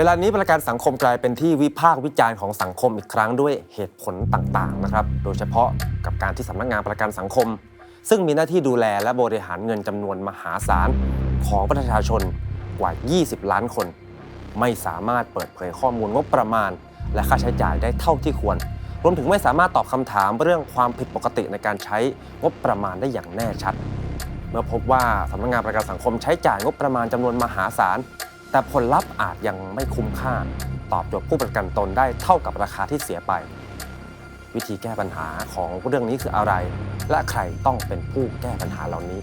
เวลานี้ประกันสังคมกลายเป็นที่วิพากษ์วิจารณ์ของสังคมอีกครั้งด้วยเหตุผลต่างๆนะครับ โดยเฉพาะกับการที่สำนักงานประกันสังคม ซึ่งมีหน้าที่ดูแลและบริหารเงินจำนวนมหาศาลของประชาชนกว่า 20 ล้านคน ไม่สามารถเปิดเผยข้อมูลงบประมาณ และค่าใช้จ่ายได้เท่าที่ควร รวมถึงไม่สามารถตอบคำถามเรื่องความผิดปกติในการใช้งบประมาณได้อย่างแน่ชัด เมื่อพบว่าสำนักงานประกันสังคมใช้จ่ายงบประมาณจำนวนมหาศาล แต่ผลลัพธ์อาจยังไม่คุ้มค่า ตอบโจทย์ผู้ประกันตนได้เท่ากับราคาที่เสียไป วิธีแก้ปัญหาของเรื่องนี้คืออะไร และใครต้องเป็นผู้แก้ปัญหาเหล่านี้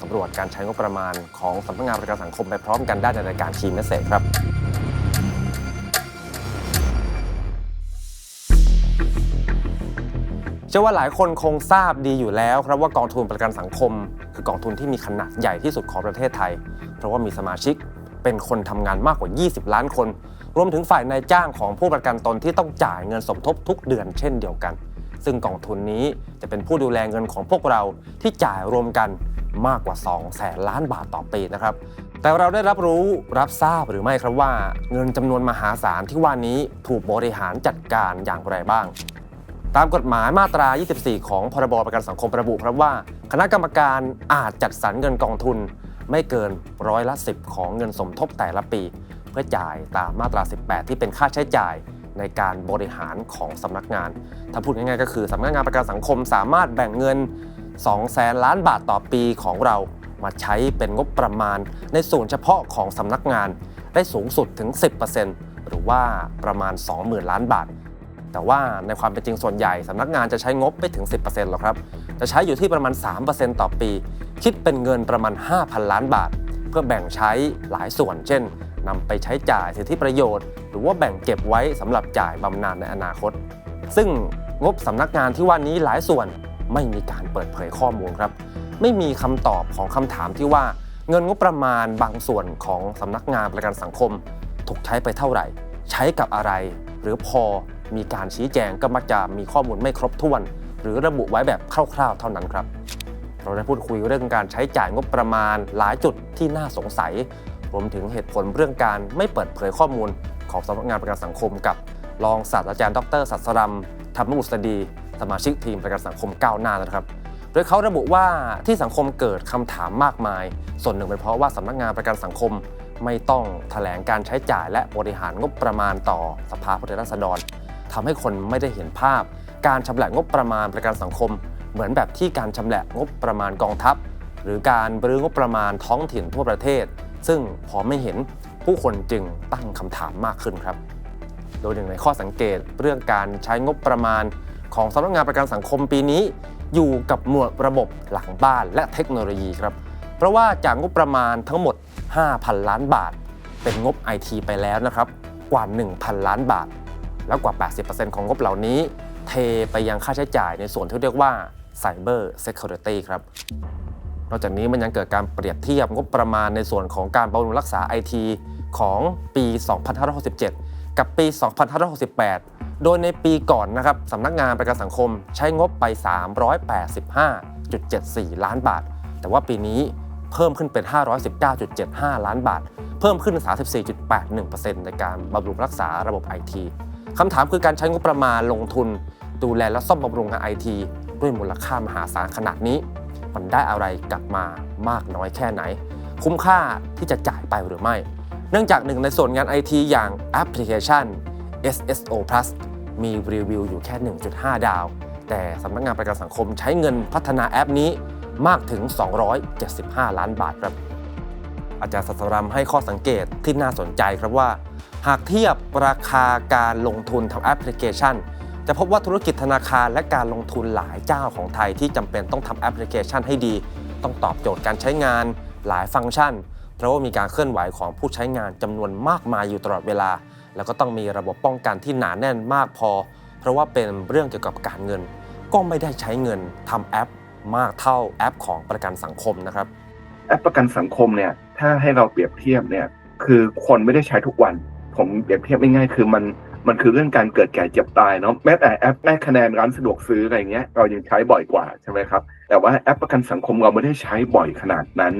สำรวจการใช้งบประมาณของสำนักงานประกันสังคมไปพร้อมกันได้ในรายการทีมเมสเซจครับเชื่อว่าหลายคนคงทราบดีอยู่แล้วครับว่ากองทุนประกันสังคม คือกองทุนที่มีขนาดใหญ่ที่สุดของประเทศไทย เพราะว่ามีสมาชิก เป็นคนทำงานมากกว่า 20 ล้านคน รวมถึงฝ่ายนายจ้างของผู้ประกันตนที่ต้องจ่ายเงินสมทบทุกเดือนเช่นเดียวกัน ซึ่งกองทุนนี้จะเป็นผู้ดูแลเงินของพวกเราที่จ่ายรวมกันมากกว่า 2 แสนล้านบาทต่อปีนะครับ แต่เราได้รับรู้รับทราบหรือไม่ครับว่า เงินจำนวนมหาศาลที่ว่านี้ถูกบริหารจัดการอย่างไรบ้าง ตามกฎหมายมาตรา 24 ของพรบประกันสังคมระบุครับว่า คณะกรรมการอาจจัดสรรเงินกองทุน ไม่เกินร้อยละ 10 ของเงินสมทบแต่ละปี เพื่อจ่ายตามมาตรา 18 ที่เป็นค่าใช้จ่ายในการบริหารของสำนักงาน ถ้าพูดง่ายๆก็คือสำนักงานประกันสังคมสามารถแบ่งเงิน 2 แสนล้านบาทต่อปีของเรามาใช้เป็นงบประมาณ ในส่วนเฉพาะของสำนักงาน ได้สูงสุดถึง 10%หรือว่าประมาณ 20,000 ล้านบาท แต่ว่าในความเป็นจริงส่วนใหญ่สำนักงานจะใช้งบไม่ถึง 10%หรอกครับ จะใช้อยู่ที่ประมาณ 3%ต่อปี คิดเป็นเงินประมาณ 5,000 ล้านบาท เพื่อแบ่งใช้หลายส่วน เช่นนำไปใช้จ่ายสิทธิประโยชน์ หรือว่าแบ่งเก็บไว้สำหรับจ่ายบำนาญในอนาคต ซึ่งงบสำนักงานที่ว่านี้หลายส่วนไม่มีการเปิดเผยข้อมูลครับ ไม่มีคำตอบของคำถามที่ว่า เงินงบประมาณบางส่วนของสำนักงานประกันสังคม ถูกใช้ไปเท่าไหร่ ใช้กับอะไร หรือพอ มีการชี้แจงก็มักจะมีข้อมูลไม่ครบถ้วน หรือระบุไว้แบบคร่าวๆ เท่านั้นครับเราได้พูดคุยเรื่องการใช้จ่ายงบประมาณหลายจุดที่น่าสงสัย รวมถึงเหตุผลเรื่องการไม่เปิดเผยข้อมูลของสำนักงานประกันสังคมกับรองศาสตราจารย์ดรสัสรัมธรรมบุษดี สมาชิกทีมประกันสังคมก้าวหน้านะครับโดยเขาระบุว่าที่สังคมเกิดคำถามมากมาย ส่วนหนึ่งเป็นเพราะว่าสำนักงานประกันสังคม ไม่ต้องแถลงการใช้จ่ายและบริหารงบประมาณต่อสภาผู้แทนราษฎร ทำให้คนไม่ได้เห็นภาพ การชำระงบประมาณประกันสังคม เหมือนแบบที่การชำระงบประมาณกองทัพ หรือการบรื้องบประมาณท้องถิ่นทั่วประเทศ ซึ่งพอไม่เห็นผู้คนจึงตั้งคำถามมากขึ้นครับ โดยหนึ่งในข้อสังเกตเรื่องการใช้งบประมาณของสำนักงานประกันสังคมปีนี้ อยู่กับหมวดระบบหลังบ้านและเทคโนโลยีครับ เพราะว่าจากงบประมาณทั้งหมด 5,000 ล้านบาท เป็นงบ IT ไปแล้วนะครับ กว่า 1,000 ล้านบาท แล้วกว่า 80%ของงบเหล่านี้ เทไปยังค่าใช้จ่ายในส่วนที่เรียกว่า Cyber Security ครับ นอกจากนี้มันยังเกิดการเปรียบเทียบงบประมาณในส่วนของการบำรุงรักษา IT ของปี 2567 กับปี 2568 โดยในปีก่อนนะครับสำนักงานประกันสังคมใช้งบไป 385.74 ล้านบาท แต่ว่าปีนี้เพิ่มขึ้นเป็น 519.75 ล้านบาท เพิ่มขึ้น 34.81%ในการบำรุงรักษาระบบ IT คำถามคือการใช้งบประมาณลงทุน ดูแลและซ่อมบำรุงงานไอทีด้วยมูลค่ามหาศาลขนาดนี้ มันได้อะไรกลับมามากน้อยแค่ไหน คุ้มค่าที่จะจ่ายไปหรือไม่ เนื่องจากหนึ่งในส่วนงานไอทีอย่างแอปพลิเคชัน SSO Plus มีรีวิวอยู่แค่ 1.5 ดาว แต่สำนักงานประกันสังคมใช้เงินพัฒนาแอปนี้มากถึง 275 ล้านบาทครับ อาจารย์สัสรัมให้ข้อสังเกตที่น่าสนใจครับว่า หากเทียบราคาการลงทุนทำแอปพลิเคชัน จะพบว่าธุรกิจธนาคารและการลงทุนหลายเจ้าของไทยที่จำเป็นต้องทำแอปพลิเคชันให้ดี ต้องตอบโจทย์การใช้งานหลายฟังก์ชัน เพราะว่ามีการเคลื่อนไหวของผู้ใช้งานจำนวนมากมายอยู่ตลอดเวลา แล้วก็ต้องมีระบบป้องกันที่หนาแน่นมากพอ เพราะว่าเป็นเรื่องเกี่ยวกับการเงิน ก็ไม่ได้ใช้เงินทำแอปมากเท่าแอปของประกันสังคมนะครับแอปประกันสังคมเนี่ยถ้าให้เราเปรียบเทียบเนี่ยคือคนไม่ได้ใช้ทุกวัน ผมเปรียบเทียบง่ายๆคือมันมันคือเรื่องการเกิดแก่เจ็บตายเนาะแม้แต่แอปได้คะแนนร้านสะดวกซื้ออะไรเงี้ยเรายังใช้บ่อยกว่าใช่ไหมครับ แต่ว่าแอปประกันสังคมเราไม่ได้ใช้บ่อยขนาดนั้น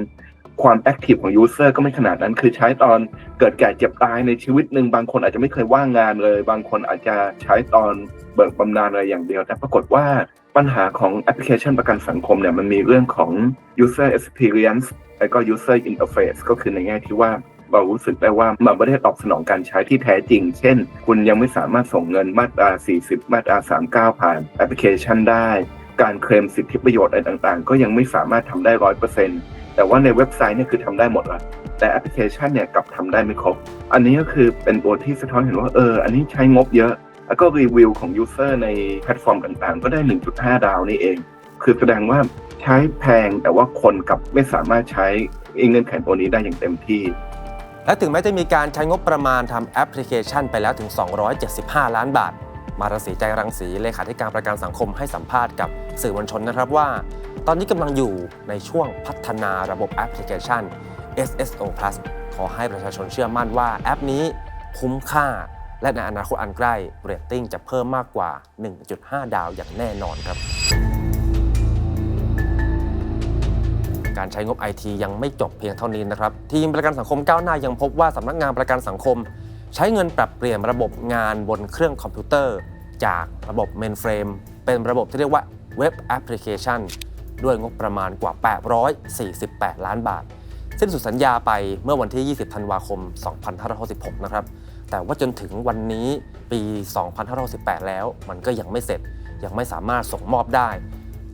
ความแอคทีฟของยูเซอร์ก็ไม่ขนาดนั้น คือใช้ตอนเกิดแก่เจ็บตายในชีวิตหนึ่งบางคนอาจจะไม่เคยว่างงานเลย บางคนอาจจะใช้ตอนเบิกบำนาญอะไรอย่างเดียว แต่ปรากฏว่าปัญหาของแอปพลิเคชันประกันสังคมเนี่ยมันมีเรื่องของ user experience แล้วก็ user interface ก็คือในแง่ที่ว่า เรารู้สึกได้ว่ามันไม่ได้ตอบสนองการใช้ที่แท้จริง เช่น คุณยังไม่สามารถส่งเงินมาตรา 40 มาตรา 39 ผ่านแอปพลิเคชันได้ การเคลมสิทธิประโยชน์อะไรต่างๆ ก็ยังไม่สามารถทำได้ร้อยเปอร์เซ็นต์แต่ว่าในเว็บไซต์เนี่ยคือทำได้หมดละแต่แอปพลิเคชันเนี่ยกลับทำได้ไม่ครบ อันนี้ก็คือเป็นตัวที่สะท้อนเห็นว่าเออ อันนี้ใช้งบเยอะ แล้วก็รีวิวของยูเซอร์ในแพลตฟอร์มต่างๆ ก็ได้ 1.5 ดาวนี่เอง คือแสดงว่าใช้แพงแต่ว่าคนกลับไม่สามารถใช้เงื่อนไขตัวนี้ได้อย่างเต็มที่ และถึงแม้จะมีการใช้งบประมาณทำแอปพลิเคชันไปแล้วถึง 275 ล้านบาท มารสีใจรังสีเลขาธิการประกันสังคมให้สัมภาษณ์กับสื่อมวลชนนะครับว่า ตอนนี้กำลังอยู่ในช่วงพัฒนาระบบแอปพลิเคชัน SSO Plus ขอให้ประชาชนเชื่อมั่นว่าแอปนี้คุ้มค่า และในอนาคตอันใกล้เรตติ้งจะเพิ่มมากกว่า 1.5 ดาวอย่างแน่นอนครับ การใช้งบไอทียังไม่จบเพียงเท่านี้นะครับ ทีมประกันสังคมก้าวหน้ายังพบว่าสำนักงานประกันสังคม ใช้เงินปรับเปลี่ยนระบบงานบนเครื่องคอมพิวเตอร์ จากระบบเมนเฟรมเป็นระบบที่เรียกว่าเว็บแอปพลิเคชันด้วยงบประมาณกว่า 848 ล้านบาท สิ้นสุดสัญญาไปเมื่อวันที่ 20 ธันวาคม 2566 นะครับ แต่ว่าจนถึงวันนี้ปี 2518แล้วมันก็ยังไม่เสร็จ ยังไม่สามารถส่งมอบได้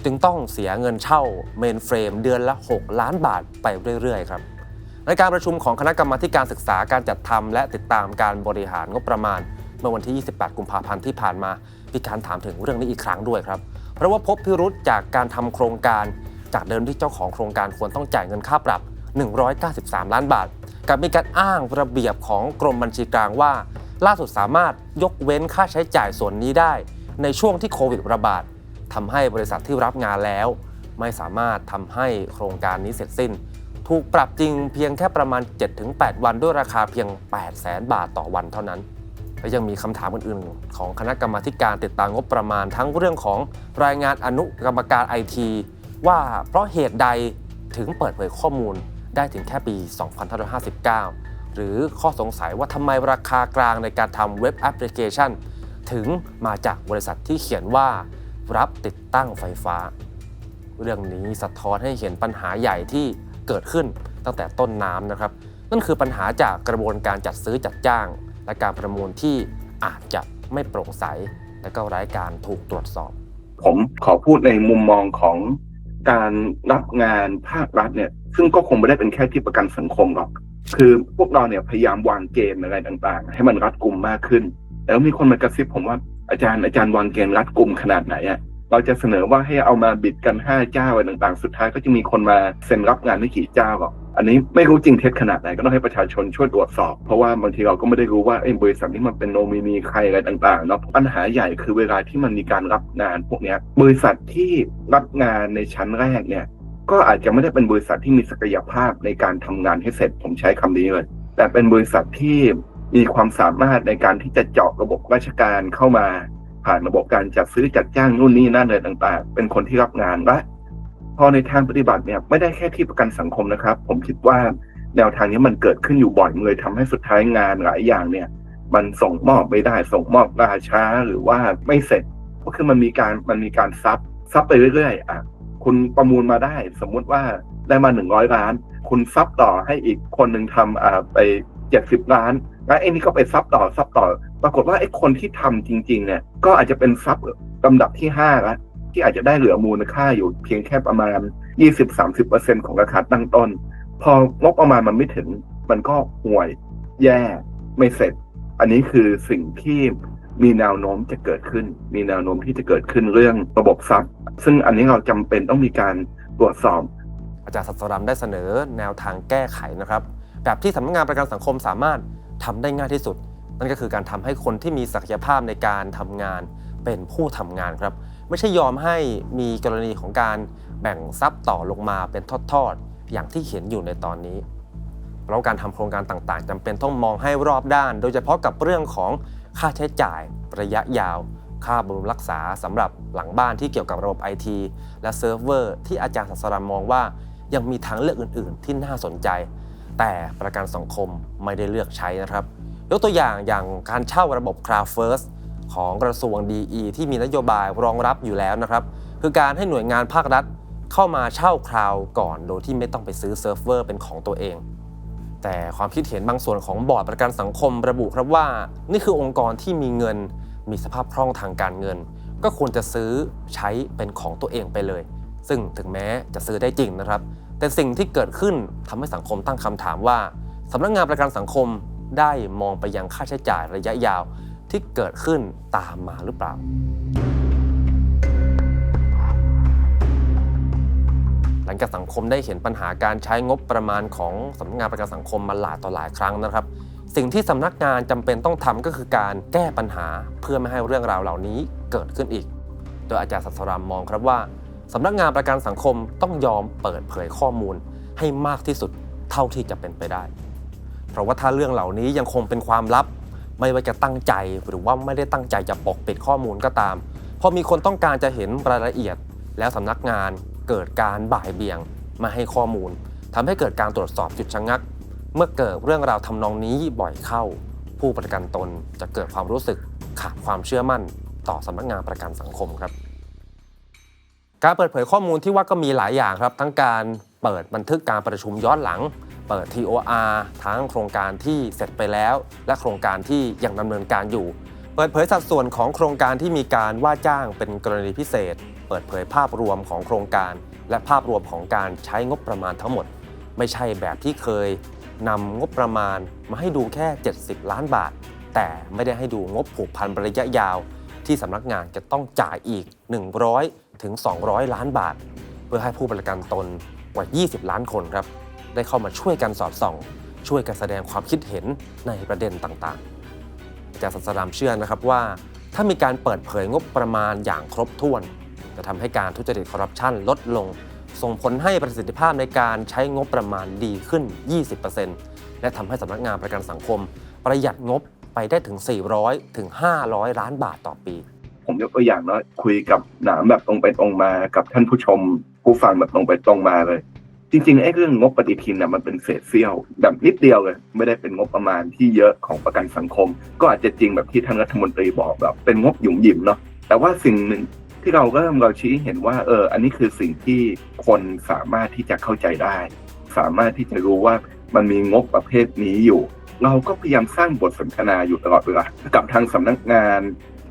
จึงต้องเสียเงินเช่าเมนเฟรมเดือนละ 6 ล้านบาทไปเรื่อยๆครับในการประชุมของคณะกรรมาการศึกษาการจัดทำและติดตามการบริหารงบประมาณ เมื่อวันที่ 28 กุมภาพันธ์ที่ผ่านมามีการถามถึงเรื่องนี้อีกครั้งด้วยครับ เพราะว่าพบพิรุษจากการทำโครงการ จากเดิมที่เจ้าของโครงการควรต้องจ่ายเงินค่าปรับ 193 ล้านบาท กับมีการอ้างระเบียบของกรมบัญชีกลางว่า ล่าสุดสามารถยกเว้นค่าใช้จ่ายส่วนนี้ได้ ในช่วงที่โควิดระบาด ทำให้บริษัทที่รับงานแล้ว ไม่สามารถทำให้โครงการนี้เสร็จสิ้น ถูกปรับจริงเพียงแค่ประมาณ 7-8 วันด้วยราคาเพียง 800,000บาทต่อวันเท่านั้น และยังมีคำถามอื่นๆ ของคณะกรรมาการติดตามงบประมาณทั้งเรื่องของรายงานอนุกรรมการไอทีว่าเพราะเหตุใดถึงเปิดเผยข้อมูลได้ถึงแค่ปี 2559 หรือข้อสงสัยว่าทำไมราคากลางในการทำเว็บแอปพลิเคชัน ถึงมาจากบริษัทที่เขียนว่า รับติดตั้งไฟฟ้า เรื่องนี้สะท้อนให้เห็นปัญหาใหญ่ที่เกิดขึ้นตั้งแต่ต้นน้ำนะครับ นั่นคือปัญหาจากกระบวนการจัดซื้อจัดจ้าง และการประมูลที่อาจจะไม่โปร่งใส และก็ไร้การถูกตรวจสอบ ผมขอพูดในมุมมองของการรับงานภาครัฐเนี่ยซึ่งก็คงไม่ได้เป็นแค่ที่ประกันสังคมหรอก คือพวกเราเนี่ยพยายามวางเกณฑ์อะไรต่างๆ ให้มันรัดกุมมากขึ้น แล้วมีคนมากระซิบผมว่า อาจารย์อาจารย์วางเกณฑ์รัดกลุ่มขนาดไหนอะเราจะเสนอว่าให้เอามาบิดกันห้าเจ้าอะไรต่างๆ สุดท้ายก็จะมีคนมาเซ็นรับงานไม่กี่เจ้าหรอกอันนี้ไม่รู้จริงเท็จขนาดไหนก็ต้องให้ประชาชนช่วยตรวจสอบ เพราะว่าบางทีเราก็ไม่ได้รู้ว่าไอ้บริษัทที่มันเป็นโนมินีใครอะไรต่างๆเนาะปัญหาใหญ่คือเวลาที่มันมีการรับงานพวกเนี้ยบริษัทที่รับงานในชั้นแรกเนี่ยก็อาจจะไม่ได้เป็นบริษัทที่มีศักยภาพในการทำงานให้เสร็จผมใช้คำนี้เลย แต่เป็นบริษัทที่ มีความสามารถในการที่จะเจาะระบบราชการเข้ามาผ่านระบบการจัดซื้อจัดจ้างนู่นนี่นั่นเลยต่างๆ เป็นคนที่รับงานและพอในทางปฏิบัติเนี่ยไม่ได้แค่ที่ประกันสังคมนะครับ ผมคิดว่าแนวทางนี้มันเกิดขึ้นอยู่บ่อยเลยทำให้สุดท้ายงานหลายอย่างเนี่ย มันส่งมอบไม่ได้ส่งมอบล่าช้าหรือว่าไม่เสร็จ ก็คือมันมีการมันมีการซับซับไปเรื่อยๆอะคุณประมูลมาได้ สมมุติว่าได้มาหนึ่งร้อยล้าน คุณซับต่อให้อีกคนหนึ่งทำอ่าไป เจ็ดสิบล้าน แล้วไอ้นี่ก็ไปซับต่อซับต่อ ปรากฏว่าไอ้คนที่ทำจริง ๆ เนี่ย ก็อาจจะเป็นซับลำดับที่ห้าละที่อาจจะได้เหลือมูลค่าอยู่เพียงแค่ประมาณ 20-30%ของราคาตั้งต้น พองบประมาณมันไม่ถึง มันก็ห่วย แย่ ไม่เสร็จ อันนี้คือสิ่งที่มีแนวโน้มจะเกิดขึ้น มีแนวโน้มที่จะเกิดขึ้นเรื่องระบบซับซึ่งอันนี้เราจำเป็นต้องมีการตรวจสอบ อาจารย์สัตรามได้เสนอแนวทางแก้ไขนะครับ แบบที่สำนักงานประกันสังคมสามารถทำได้ง่ายที่สุด นั่นก็คือการทำให้คนที่มีศักยภาพในการทำงานเป็นผู้ทำงานครับ ไม่ใช่ยอมให้มีกรณีของการแบ่งทรัพย์ต่อลงมาเป็นทอดๆอย่างที่เห็นอยู่ในตอนนี้เพราการทำโครงการต่างๆจำเป็นต้องมองให้รอบด้าน โดยเฉพาะกับเรื่องของค่าใช้จ่ายระยะยาว ค่าบำรุงรักษาสำหรับหลังบ้านที่เกี่ยวกับระบบไอทีและเซิร์ฟเวอร์ที่อาจารย์สัสรามมองว่า ยังมีทางเลือกอื่น ๆ ที่น่าสนใจ แต่ประกันสังคมไม่ได้เลือกใช้นะครับ ยกตัวอย่างอย่างการเช่าระบบ Cloud First ของกระทรวง DE ที่มีนโยบายรองรับอยู่แล้วนะครับ คือการให้หน่วยงานภาครัฐเข้ามาเช่าคลาวก่อน โดยที่ไม่ต้องไปซื้อเซิร์ฟเวอร์เป็นของตัวเอง แต่ความคิดเห็นบางส่วนของบอร์ดประกันสังคมระบุครับว่า นี่คือองค์กรที่มีเงิน มีสภาพคล่องทางการเงิน ก็ควรจะซื้อใช้เป็นของตัวเองไปเลย ซึ่งถึงแม้จะซื้อได้จริงนะครับ แต่สิ่งที่เกิดขึ้นทำให้สังคมตั้งคำถามว่าสำนักงานประกันสังคมได้มองไปยังค่าใช้จ่ายระยะยาวที่เกิดขึ้นตามมาหรือเปล่า หลังจากสังคมได้เห็นปัญหาการใช้งบประมาณของสำนักงานประกันสังคมมาหลายต่อหลายครั้งนะครับ สิ่งที่สำนักงานจำเป็นต้องทำก็คือการแก้ปัญหาเพื่อไม่ให้เรื่องราวเหล่านี้เกิดขึ้นอีก โดยอาจารย์สัสรามมองครับว่า สำนักงานประกันสังคมต้องยอมเปิดเผยข้อมูลให้มากที่สุดเท่าที่จะเป็นไปได้ เพราะว่าถ้าเรื่องเหล่านี้ยังคงเป็นความลับ ไม่ว่าจะตั้งใจหรือว่าไม่ได้ตั้งใจจะปกปิดข้อมูลก็ตาม พอมีคนต้องการจะเห็นรายละเอียด แล้วสำนักงานเกิดการบ่ายเบี่ยงมาให้ข้อมูลทำให้เกิดการตรวจสอบจุดชะงัก เมื่อเกิดเรื่องราวทำนองนี้บ่อยเข้า ผู้ประกันตนจะเกิดความรู้สึกขาดความเชื่อมั่น ต่อสำนักงานประกันสังคมครับ การเปิดเผยข้อมูลที่ว่าก็มีหลายอย่างครับ ทั้งการเปิดบันทึกการประชุมย้อนหลัง เปิด TOR ทั้งโครงการที่เสร็จไปแล้ว และโครงการที่ยังดำเนินการอยู่ เปิดเผยสัดส่วนของโครงการที่มีการว่าจ้างเป็นกรณีพิเศษ เปิดเผยภาพรวมของโครงการ และภาพรวมของการใช้งบประมาณทั้งหมด ไม่ใช่แบบที่เคยนำงบประมาณมาให้ดูแค่ 70 ล้านบาท แต่ไม่ได้ให้ดูงบผูกพันระยะยาว ที่สำนักงานจะต้องจ่ายอีก100 ถึง 200 ล้านบาท เพื่อให้ผู้ประกันตนกว่า 20 ล้านคนครับ ได้เข้ามาช่วยกันสอดส่อง ช่วยกันแสดงความคิดเห็นในประเด็นต่างๆอาจารย์สัสรามเชื่อนะครับว่า ถ้ามีการเปิดเผยงบประมาณอย่างครบถ้วน จะทำให้การทุจริตคอร์รัปชันลดลง ส่งผลให้ประสิทธิภาพในการใช้งบประมาณดีขึ้น 20%และทำให้สำนักงานประกันสังคม ประหยัดงบไปได้ถึง 400 ถึง 500 ล้านบาทต่อปี ผมยกตัวอย่างเนาะคุยกับหนามแบบตรงไปตรงมากับท่านผู้ชม ผู้ฟังแบบตรงไปตรงมาเลย จริงๆไอ้เรื่องงบปฏิทินน่ะมันเป็นเศษเสี้ยวแบบนิดเดียวเลย ไม่ได้เป็นงบประมาณที่เยอะของประกันสังคม ก็อาจจะจริงแบบที่ท่านรัฐมนตรีบอกแบบเป็นงบหยุ่มหยิมเนาะแต่ว่าสิ่งหนึ่งที่เราเริ่มเราชี้เห็นว่าเอออันนี้คือสิ่งที่คนสามารถที่จะเข้าใจได้ สามารถที่จะรู้ว่ามันมีงบประเภทนี้อยู่ เราก็พยายามสร้างบทสนทนาอยู่ตลอดเวลากับทางสำนักงาน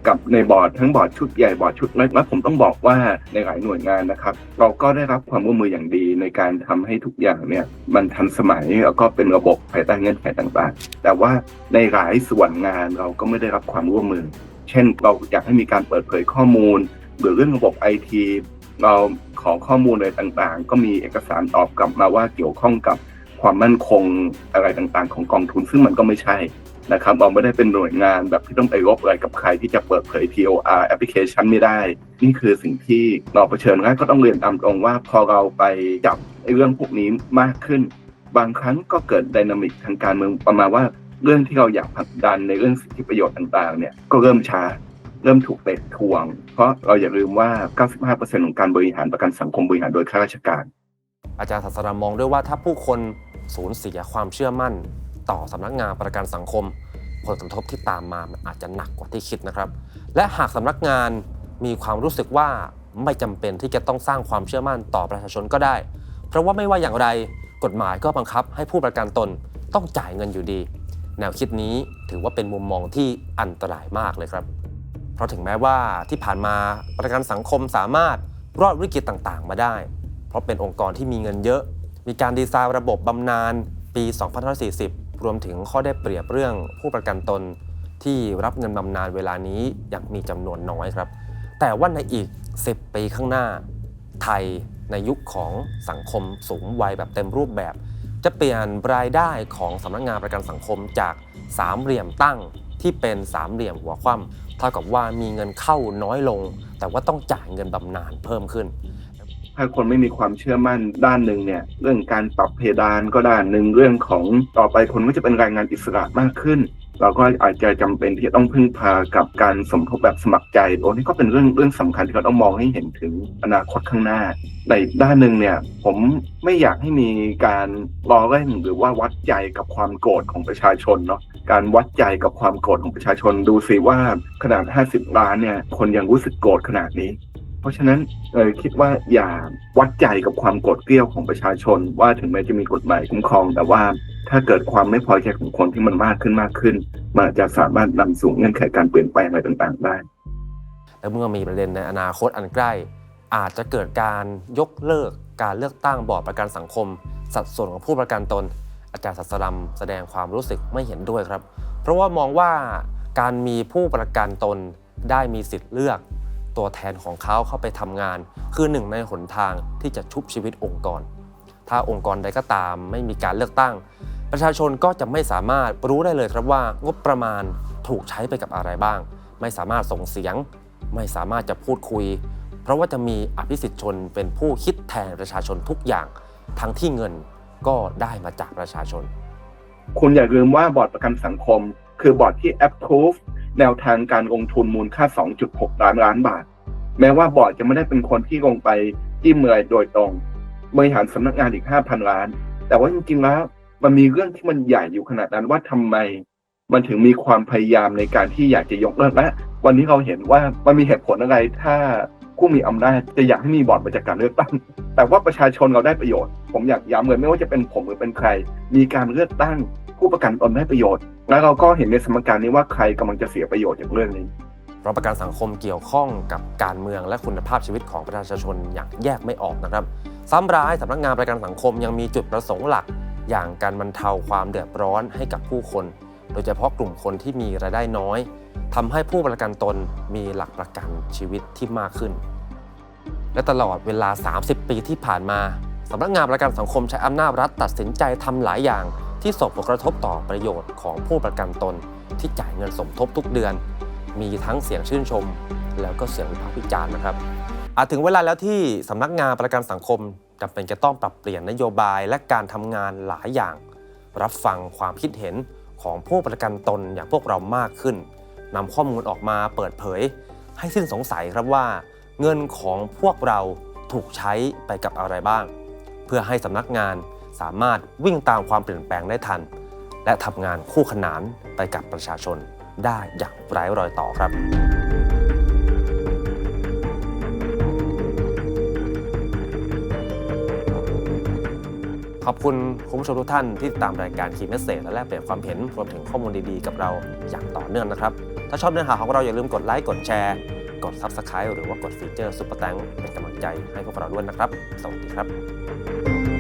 กับในบอร์ดทั้งบอร์ดชุดใหญ่บอร์ดชุดเล็กและผมต้องบอกว่าในหลายหน่วยงานนะครับ เราก็ได้รับความร่วมมืออย่างดีในการทำให้ทุกอย่างเนี่ยมันทันสมัยแล้วก็เป็นระบบภายใต้เงื่อนไขต่างๆ แต่ว่าในหลายส่วนงานเราก็ไม่ได้รับความร่วมมือ เช่น เราอยากให้มีการเปิดเผยข้อมูลหรือเรื่องระบบไอทีเราขอข้อมูลอะไรต่างๆ ก็มีเอกสารตอบกลับมาว่าเกี่ยวข้องกับความมั่นคงอะไรต่างๆ ของกองทุนซึ่งมันก็ไม่ใช่ นะครับเราไม่ได้เป็นหน่วยงานแบบที่ต้องไปรบอะไรกับใครที่จะเปิดเผย TOR แอปพลิเคชันไม่ได้ นี่คือสิ่งที่เราเผชิญแล้วก็ต้องเรียนตามตรงว่าพอเราไปจับเรื่องพวกนี้มากขึ้น บางครั้งก็เกิดไดนามิกทางการเมืองประมาณว่าเรื่องที่เราอยากผลักดันในเรื่องสิทธิประโยชน์ต่างๆเนี่ยก็เริ่มช้าเริ่มถูกเตะทวง เพราะเราอย่าลืมว่า 95%ของการบริหารประกันสังคมบริหารโดยข้าราชการ อาจารย์สัสรามองด้วยว่าถ้าผู้คนสูญเสียความเชื่อมั่น ต่อสำนักงานประกันสังคม ผลกระทบที่ตามมามันอาจจะหนักกว่าที่คิดนะครับ และหากสำนักงานมีความรู้สึกว่าไม่จำเป็นที่จะต้องสร้างความเชื่อมั่นต่อประชาชนก็ได้ เพราะว่าไม่ว่าอย่างไรกฎหมายก็บังคับให้ผู้ประกันตนต้องจ่ายเงินอยู่ดี แนวคิดนี้ถือว่าเป็นมุมมองที่อันตรายมากเลยครับ เพราะถึงแม้ว่าที่ผ่านมาประกันสังคมสามารถรอดวิกฤตต่างๆ มาได้ เพราะเป็นองค์กรที่มีเงินเยอะ มีการดีไซน์ระบบบำนาญปี 2540 รวมถึงข้อได้เปรียบเรื่องผู้ประกันตนที่รับเงินบำนาญเวลานี้ยังมีจำนวนน้อยครับ แต่ว่าในอีก 10 ปีข้างหน้า ไทยในยุคของสังคมสูงวัยแบบเต็มรูปแบบ จะเปลี่ยนรายได้ของสำนักงานประกันสังคมจากสามเหลี่ยมตั้งที่เป็นสามเหลี่ยมหัวคว่ำเท่ากับว่ามีเงินเข้าน้อยลง แต่ว่าต้องจ่ายเงินบำนาญเพิ่มขึ้น ถ้าคนไม่มีความเชื่อมั่นด้านหนึ่งเนี่ยเรื่องการปรับเพดานก็ด้านหนึ่งเรื่องของต่อไปคนก็จะเป็นแรงงานอิสระมากขึ้น เราก็อาจจะจำเป็นที่จะต้องพึ่งพากับการสมทบแบบสมัครใจโอ้นี่ก็เป็นเรื่องเรื่องสำคัญที่เราต้องมองให้เห็นถึงอนาคตข้างหน้าในด้านหนึ่งเนี่ยผมไม่อยากให้มีการล้อเล่นหรือว่าวัดใจกับความโกรธของประชาชนเนาะการวัดใจกับความโกรธของประชาชนดูสิว่าขนาด 50 ล้านเนี่ยคนยังรู้สึกโกรธขนาดนี้ เพราะฉะนั้นเออคิดว่าอย่าวัดใจกับความกรธเกรี้ยวของประชาชน ว่าถึงแม้จะมีกฎหมายคุ้มครอง แต่ว่าถ้าเกิดความไม่พอใจของคนที่มันมากขึ้นมากขึ้นมันจะสามารถนำสู่เงื่อนไขการเปลี่ยนแปลงอะไรต่างๆ ได้ และเมื่อมีประเด็นในอนาคตอันใกล้ อาจจะเกิดการยกเลิกการเลือกตั้งบอร์ดประกันสังคม สัดส่วนของผู้ประกันตน อาจารย์สัสดำแสดงความรู้สึกไม่เห็นด้วยครับ เพราะว่ามองว่าการมีผู้ประกันตนได้มีสิทธิ์เลือก ตัวแทนของเขาเข้าไปทำงาน คือหนึ่งในหนทางที่จะชุบชีวิตองค์กร ถ้าองค์กรใดก็ตามไม่มีการเลือกตั้ง ประชาชนก็จะไม่สามารถรู้ได้เลยครับว่างบประมาณถูกใช้ไปกับอะไรบ้าง ไม่สามารถส่งเสียง ไม่สามารถจะพูดคุย เพราะว่าจะมีอภิสิทธิชนเป็นผู้คิดแทนประชาชนทุกอย่าง ทั้งที่เงินก็ได้มาจากประชาชน คุณอย่าลืมว่าบอร์ดประกันสังคม คือบอร์ดที่ approve แนวทางการลงทุนมูลค่า 2.6 ล้านล้านบาท แม้ว่าบอร์ดจะไม่ได้เป็นคนที่ลงไปจิ้มเงยโดยตรงบริหารสำนักงานอีก5,000ล้าน แต่ว่าจริงๆแล้วมันมีเรื่องที่มันใหญ่อยู่ขนาดนั้นว่าทำไม มันถึงมีความพยายามในการที่อยากจะยกเลิกและวันนี้เราเห็นว่ามันมีเหตุผลอะไรถ้าผู้มีอำนาจจะอยากให้มีบอร์ดมาจากการเลือกตั้ง แต่ว่าประชาชนเราได้ประโยชน์ ผมอยากย้ำเลยไม่ว่าจะเป็นผมหรือเป็นใคร มีการเลือกตั้งผู้ประกันตนได้ประโยชน์ แล้วเราก็เห็นในสมการนี้ว่าใครกำลังจะเสียประโยชน์จากเรื่องนี้ เพราะประกันสังคมเกี่ยวข้องกับการเมืองและคุณภาพชีวิตของประชาชนอย่างแยกไม่ออกนะครับ ซ้ำร้ายสำนักงานประกันสังคมยังมีจุดประสงค์หลัก อย่างการบรรเทาความเดือดร้อนให้กับผู้คน โดยเฉพาะกลุ่มคนที่มีรายได้น้อยทำให้ผู้ประกันตนมีหลักประกันชีวิตที่มากขึ้น และตลอดเวลา 30 ปีที่ผ่านมาสำนักงานประกันสังคมใช้อำนาจรัฐตัดสินใจทำหลายอย่าง ที่ส่งผลกระทบต่อประโยชน์ของผู้ประกันตน ที่จ่ายเงินสมทบทุกเดือน มีทั้งเสียงชื่นชม แล้วก็เสียงวิพากษ์วิจารณ์นะครับอาจถึงเวลาแล้วที่สำนักงานประกันสังคมจำเป็นจะต้องปรับเปลี่ยนนโยบายและการทำงานหลายอย่าง รับฟังความคิดเห็นของผู้ประกันตนอย่างพวกเรามากขึ้นนำข้อมูลออกมาเปิดเผย ให้สิ้นสงสัยครับว่า เงินของพวกเราถูกใช้ไปกับอะไรบ้าง เพื่อให้สำนักงานสามารถวิ่งตามความเปลี่ยนแปลงได้ทัน และทำงานคู่ขนานไปกับประชาชน ได้อย่างไร้รอยต่อครับขอบคุณคุณผู้ชมทุกท่านที่ติดตามรายการคีย์เมสเซจและแลกเปลี่ยนความเห็นรวมถึงข้อมูลดีๆ กับเราอย่างต่อเนื่องนะครับ ถ้าชอบเนื้อหาของเราอย่าลืมกดไลค์กดแชร์ กด Subscribe หรือว่ากดฟีเจอร์ซุปเปอร์แตงเป็นกำลังใจให้พวกเราด้วยนะครับ สวัสดีครับ